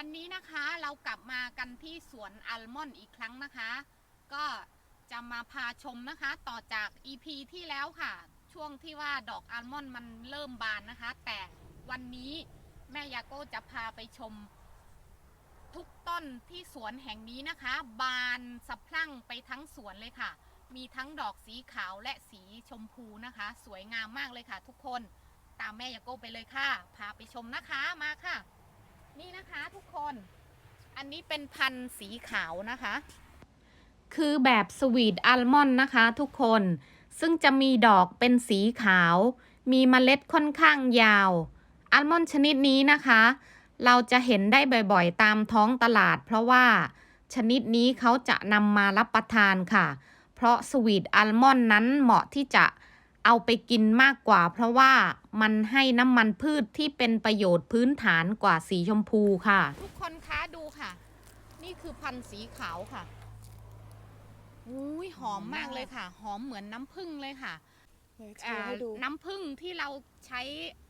วันนี้นะคะเรากลับมากันที่สวนอัลมอนด์อีกครั้งนะคะ ก็จะมาพาชมนะคะ ต่อจาก EP ที่แล้วค่ะ ช่วงที่ว่าดอกอัลมอนด์มันเริ่มบานนะคะ แต่วันนี้แม่ยาโก้จะพาไปชม ทุกต้นที่สวนแห่งนี้นะคะ บานสะพรั่งไปทั้งสวนเลยค่ะ มีทั้งดอกสีขาวและสีชมพูนะคะ สวยงามมากเลยค่ะ ทุกคนตามแม่ยาโก้ไปเลยค่ะ พาไปชมนะคะมาค่ะ นี่นะคะทุกคน อันนี้เป็นพันธุ์สีขาวนะคะ คือแบบสวีทอัลมอนด์นะคะทุกคน ซึ่งจะมีดอกเป็นสีขาว มีเมล็ดค่อนข้างยาว อัลมอนด์ชนิดนี้นะคะ เราจะเห็นได้บ่อยๆ ตามท้องตลาด เพราะว่าชนิดนี้เขาจะนำมารับประทานค่ะ เพราะสวีทอัลมอนด์นั้นเหมาะที่จะ เอาไปกินมากกว่า เพราะว่ามันให้น้ำมันพืชที่เป็นประโยชน์พื้นฐานกว่าสีชมพูค่ะ ทุกคนคะดูค่ะ นี่คือพันธุ์สีขาวค่ะอุ้ยหอมมากเลยค่ะ หอมเหมือนน้ำผึ้งเลยค่ะเดี๋ยวโชอ่าว์ให้ดูน้ำผึ้งที่เราใช้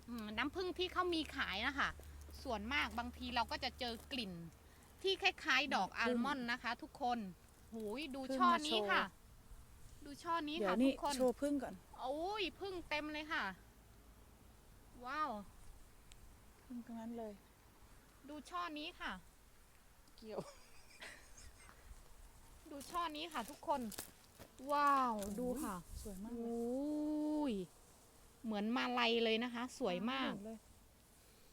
อืมน้ำผึ้งที่เขามีขายนะคะ ส่วนมากบางทีเราก็จะเจอกลิ่น ที่คล้ายๆ ดอกอัลมอนด์นะคะ ทุกคนหูยดูช่อนี้ค่ะ ดูช่อนี้เดี๋ยค่ะวทุนี่กคนโชว์พึ่งก่อน โอ้ยพึ่งเต็มเลยค่ะ ว้าวพึ่งตรงนั้นเลย ดูช่อนี้ค่ะ เกี่ยว ดูช่อนี้ค่ะทุกคน ว้าวดูค่ะ สวยมากโอเลย้ยเหมือนมาลัยเลยนะคะ สวยมาก เลย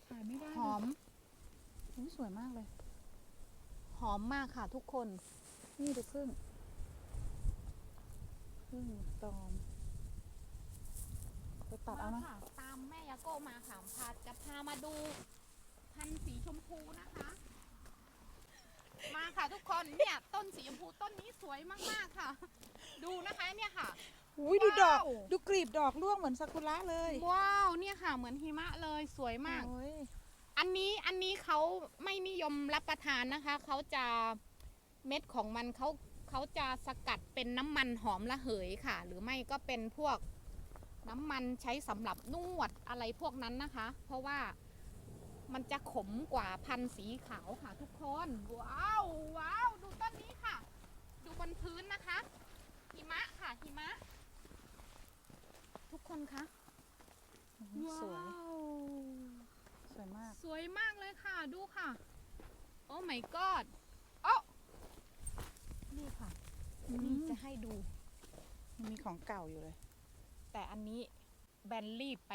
ถ่ายไม่ได้หอม อุ๊ยสวยมากเลยหอมมากค่ะ ทุกคน นี่ดูพึ่งพึ่งตอมไป ตัดเอานะมาค่ะตามแม่ยาโก้มาค่ะพาจะพามาดู พันธุ์สีชมพูนะคะ มาค่ะทุกคนเนี่ยต้นสีชมพูต้นนี้สวยมากๆค่ะ ดูนะคะเนี่ยค่ะ อุ้ยดูดอกว้าว ดูกลีบดอกร่วงเหมือนซากุระเลยว้าวเนี่ยค่ะ เหมือนหิมะเลยสวยมาก โอ้ยอันนี้อันนี้เขาไม่นิยมรับประทานนะคะ เขาจะเม็ดของมันเขาเขาจะสกัดเป็นน้ำมันหอมระเหยค่ะ หรือไม่ก็เป็นพวก น้ำมันใช้สำหรับนวดอะไรพวกนั้นนะคะ เพราะว่ามันจะขมกว่าพันธุ์สีขาวค่ะทุกคน ว้าวว้าวดูต้นนี้ค่ะ ดูบนพื้นนะคะหิมะค่ะหิมะ ทุกคนคะโอ้โหสวยว้าวสวยมาก สวยมากเลยค่ะดูค่ะ โอ้ my god โอ้นี่ค่ะ นี่จะให้ดู มันมีของเก่าอยู่เลย แต่อันนี้แบนรีบไป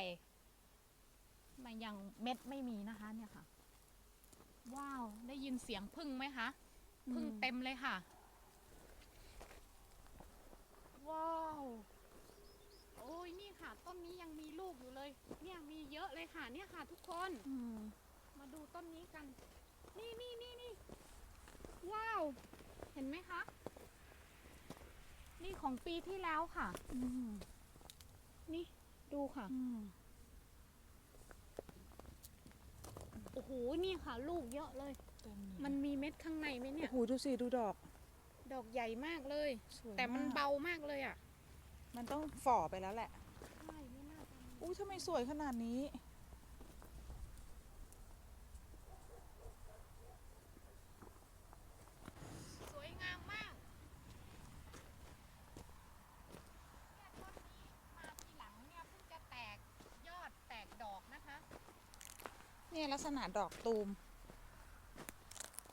มันยังเม็ดไม่มีนะคะ เนี่ยค่ะ ว้าว ได้ยินเสียงพึ่งไหมคะพึ่งอืมเต็มเลยค่ะ ว้าว โอ้ยนี่ค่ะ ต้นนี้ยังมีลูกอยู่เลย เนี่ยมีเยอะเลยค่ะ เนี่ยค่ะ ทุกคนอืมมาดูต้นนี้กัน นี่นี่นี่นี่ว้าว เห็นไหมคะ นี่ของปีที่แล้วค่ะ อืม นี่ดูค่ะอืมโอ้โห นี่ค่ะ ลูกเยอะเลยเต็มมันมีเม็ดข้างในไหมเนี่โอ้ยโห ดูสิ ดูดอก ดอกใหญ่มากเลยสวยแต่มันกเบามากเลยอะ มันต้องฝ่อไปแล้วแหละ ใช่ ไม่น่าจะมีอู้ทำไมสวยขนาดนี้ สวยงามมาก เนี่ยต้นนี้มาทีหลังเนี่ยเพิ่งจะแตกยอดแตกดอกนะคะ เนี่ยลักษณะดอกตูม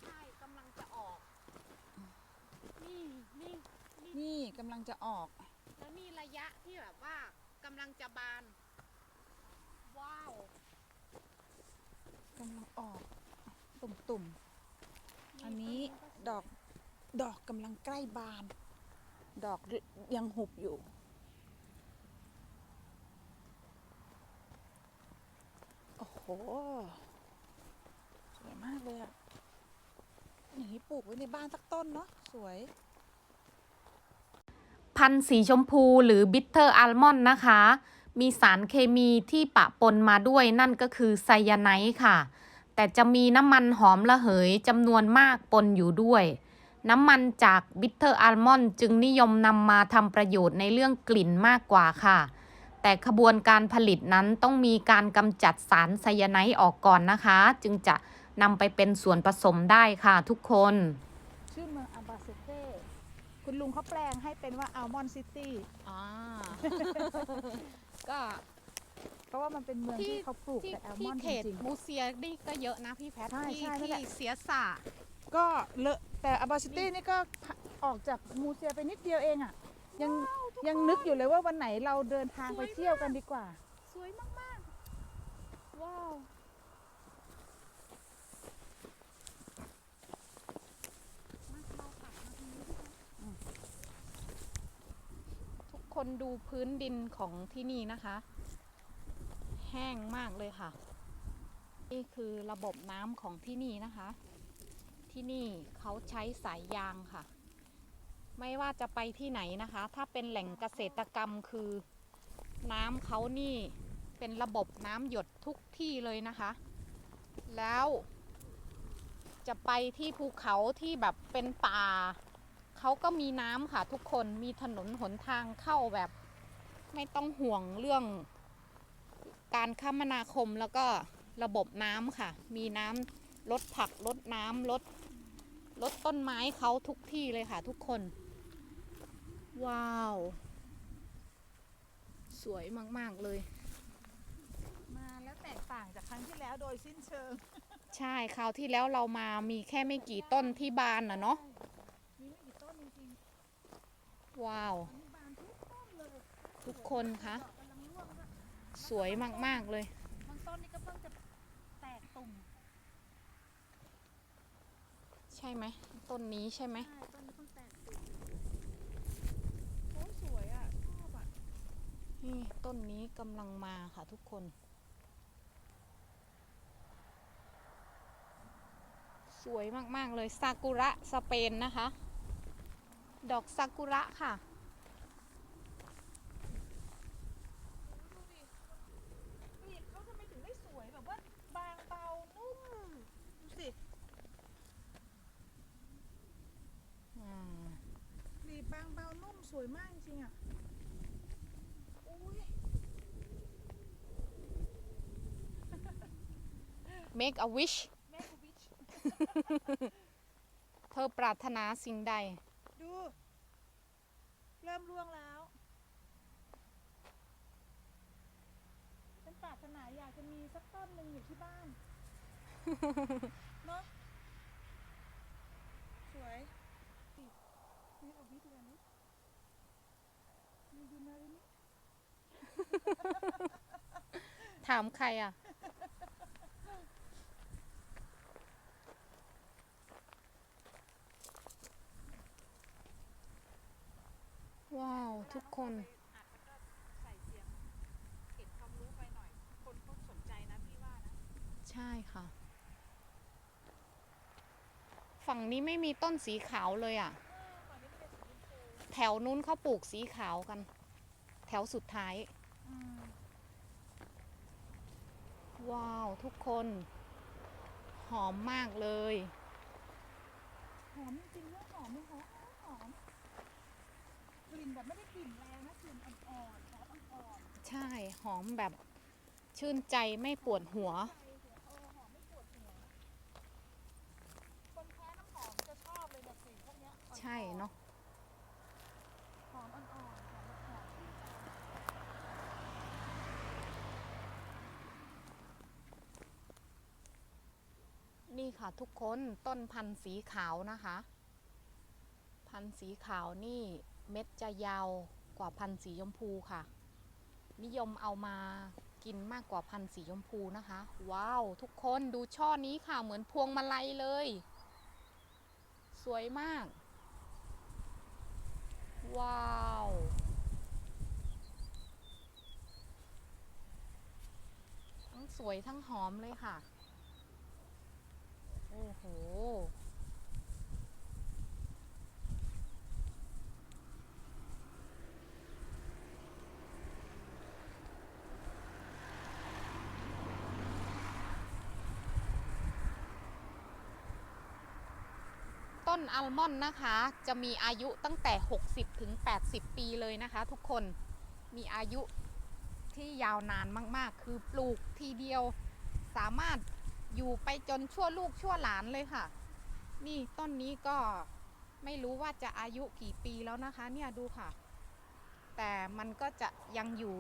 ใช่กำลังจะออกนี่นี่นี่นี่กำลังจะออก แล้วนี่ระยะที่แบบว่ากำลังจะบาน ว้าวกำลังออกตุ่มๆอันนี้ดอกดอกกำลังใกล้บาน ดอกยังหุบอยู่ โอ้โหสวยมากเลยอะอย่างนี้ปลูกไว้ในบ้านสักต้นเนาะสวย พันธุ์สีชมพูหรือบิทเทอร์อัลมอนด์นะคะ มีสารเคมีที่ปะปนมาด้วยนั่นก็คือไซยาไนด์ค่ะ แต่จะมีน้ำมันหอมระเหยจำนวนมากปนอยู่ด้วย น้ำมันจากบิทเทอร์อัลมอนด์จึงนิยมนำมาทำประโยชน์ในเรื่องกลิ่นมากกว่าค่ะ แต่ขบวนการผลิตนั้นต้องมีการกำจัดสารไซยาไนด์ออกก่อนนะคะ จึงจะนำไปเป็นส่วนผสมได้ค่ะทุกคน ชื่อเมืองอาบาเซเต้คุณลุงเขาแปลงให้เป็นว่าอัลมอนด์ซิตี้อ่าก็ เพราะว่ามันเป็นเมืองที่ที่เขาปลูกที่แต่อัลมที่อนด์เขจตริง มูเซียนี่ก็เยอะนะพี่แพทใช่ที่ใช่นั่นที่แหละ เสียสะๆก็เลอะแต่อาบาซิตี้นี่ก็ออกจากมูเซียไปนิดเดียวเองอะยัง ยังนึกอยู่เลยว่าวันไหนเราเดินทางไปเที่ยวกันดีกว่า สวยมากๆ ว้าว ทุกคนดูพื้นดินของที่นี่นะคะ แห้งมากเลยค่ะ นี่คือระบบน้ำของที่นี่นะคะ ที่นี่เขาใช้สายยางค่ะ ไม่ว่าจะไปที่ไหนนะคะ ถ้าเป็นแหล่งเกษตรกรรมคือน้ำเขานี่เป็นระบบน้ำหยดทุกที่เลยนะคะ แล้วจะไปที่ภูเขาที่แบบเป็นป่า เขาก็มีน้ำค่ะทุกคนมีถนนหนทางเข้าแบบ ไม่ต้องห่วงเรื่อง การคมนาคมแล้วก็ระบบน้ำค่ะ มีน้ำลดผักลดน้ำลดลดต้นไม้เขาทุกที่เลยค่ะทุกคน ว้าว สวยมาก ๆ เลย มาแล้วแตกต่างจากครั้งที่แล้วโดยสิ้นเชิง ใช่คราวที่แล้วเรามามีแค่ไม่กี่ต้นที่บานนะเนาะมีไม่กี่ต้นจริงว้าวๆมีบานทุกต้นเลยทุกคนคะดอกกำลังร่วงด้วยสวยมาก ๆ เลย บางต้นนี่ก็เพิ่งจะแตกตุ่มใช่ไหมต้นนี้ใช่ไหม ใช่ต้นนี้เพิ่งแตกตุ่มโอ้ยสวยอะชอบอะ นี่ต้นนี้กำลังมาค่ะทุกคน สวยมากๆเลยซากุระสเปนนะคะ ดอกซากุระค่ะดูดิกลีบเขาทำไมถึงได้สวยแบบว่าบางเบานุ่มดูสิอ่าดีบางเบานุ่มสวยมากจริงอะอุ้ย make a wish แม่กูบิชเธอปรารถนาสิ่งใด ดู เริ่มร่วงแล้วฉันปรารถนาอยากจะมีสักต้นหนึ่งอยู่ที่บ้านเนาะสวยตินี่เอาวิทย์เลยนี่มีดูนารินี่ถามใครอะ ว้าว ทุกคน อัดแล้วก็ใส่เสียงเก็บความรู้ไปหน่อย คนเขาสนใจนะพี่ว่า นะใช่ค่ะ ฝั่งนี้ไม่มีต้นสีขาวเลยอะเออก่อนนี้ไม่ได้สีชมพูแถวนู้นเขาปลูกสีขาวกัน แถวสุดท้ายอืมว้าว ทุกคน หอมมากเลย หอมจริงๆนะหอมมันหอมหอมกลิ่นแบบไม่ได้กลิ่นแรงนะกลิ่นอ่อนๆหอมอ่อน ใช่หอมแบบชื่นใจไม่ปวดหัวๆใจหัวเออหอมไม่ปวดหัว คนแพ้น้ำหอมจะชอบเลยแบบกลิ่นพวกเนี้ยอ่อนๆใช่เนาะหอมอ่อนๆหอมแบบหอมชื่นใจนี่ค่ะทุกคนต้นพันธุ์สีขาวนะคะ พันธุ์สีขาวนี่เม็ดจะยาวกว่าพันธุ์สีชมพูค่ะ นิยมเอามากินมากกว่าพันธุ์สีชมพูนะคะ ว้าว ทุกคนดูช่อนี้ค่ะเหมือนพวงมาลัยเลย สวยมาก ว้าว ทั้งสวยทั้งหอมเลยค่ะ โอ้โห นอัลมอนด์นะคะ จะมีอายุตั้งแต่ 60 ถึง 80 ปีเลยนะคะ ทุกคนมีอายุที่ยาวนานมากๆ คือปลูกทีเดียวสามารถอยู่ไปจนชั่วลูกชั่วหลานเลยค่ะ นี่ต้นนี้ก็ไม่รู้ว่าจะอายุกี่ปีแล้วนะคะ เนี่ยดูค่ะ แต่มันก็จะยังอยู่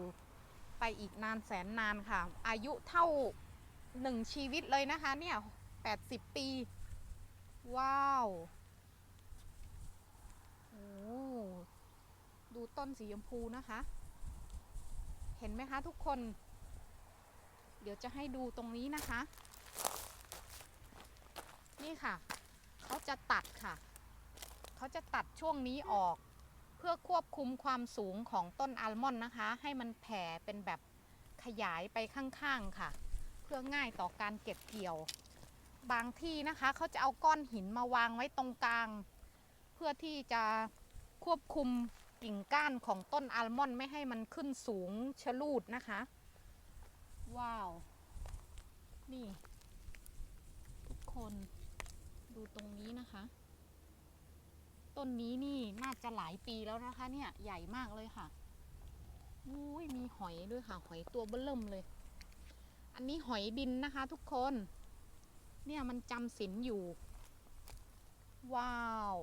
ไปอีกนานแสนนานค่ะ อายุเท่าหนึ่งชีวิตเลยนะคะเนี่ยแปดสิบปี ว้าว โอ้ ดูต้นสีชมพูนะคะ เห็นไหมคะทุกคน เดี๋ยวจะให้ดูตรงนี้นะคะ นี่ค่ะ เขาจะตัดค่ะ เขาจะตัดช่วงนี้ออก เพื่อควบคุมความสูงของต้นอัลมอนด์นะคะ ให้มันแผ่เป็นแบบขยายไปข้างๆค่ะ เพื่อง่ายต่อการเก็บเกี่ยว บางที่นะคะเขาจะเอาก้อนหินมาวางไว้ตรงกลาง เพื่อที่จะควบคุม กิ่งก้านของต้นอัลมอนด์ไม่ให้มันขึ้นสูงชะลูดนะคะ ว้าว นี่ ทุกคนดูตรงนี้นะคะ ต้นนี้นี่น่าจะหลายปีแล้วนะคะ เนี่ยใหญ่มากเลยค่ะอุ้ยมีหอยด้วยค่ะ หอยตัวเบิ่มเลย อันนี้หอยดินนะคะ ทุกคน เนี่ยมันจำศีลอยู่ ว้าว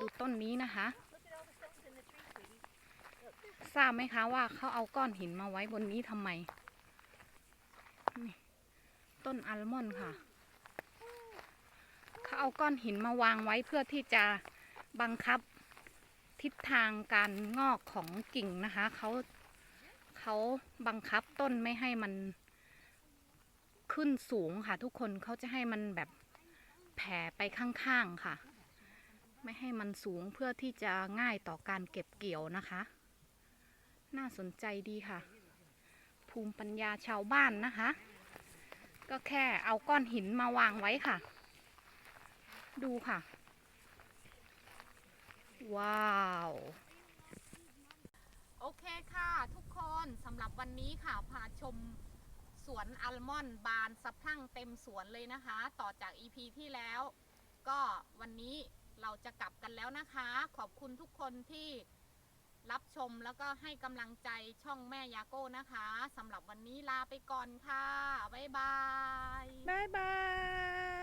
ดูต้นนี้นะคะทราบไหมคะว่าเขาเอาก้อนหินมาไว้บนนี้ทำไมนี่ต้นอัลมอนด์ค่ะ เขาเอาก้อนหินมาวางไว้เพื่อที่จะบังคับทิศทางการงอกของกิ่งนะคะ เขาเขาบังคับต้นไม่ให้มันขึ้นสูงค่ะ ทุกคนเขาจะให้มันแบบแผ่ไปข้างๆค่ะ ไม่ให้มันสูงเพื่อที่จะง่ายต่อการเก็บเกี่ยวนะคะ น่าสนใจดีค่ะ ภูมิปัญญาชาวบ้านนะคะ ก็แค่เอาก้อนหินมาวางไว้ค่ะ ดูค่ะ ว้าวโอเคค่ะทุกคนสำหรับวันนี้ค่ะพาชมสวนอัลมอนด์บานสะพรั่งเต็มสวนเลยนะคะ ต่อจาก EP ที่แล้ว ก็วัน เราจะกลับกันแล้วนะคะ ขอบคุณทุกคนที่รับชมแล้วก็ให้กำลังใจช่องแม่ยาโก้นะคะสำหรับวันนี้ลาไปก่อนค่ะ บ๊ายบาย บ๊ายบาย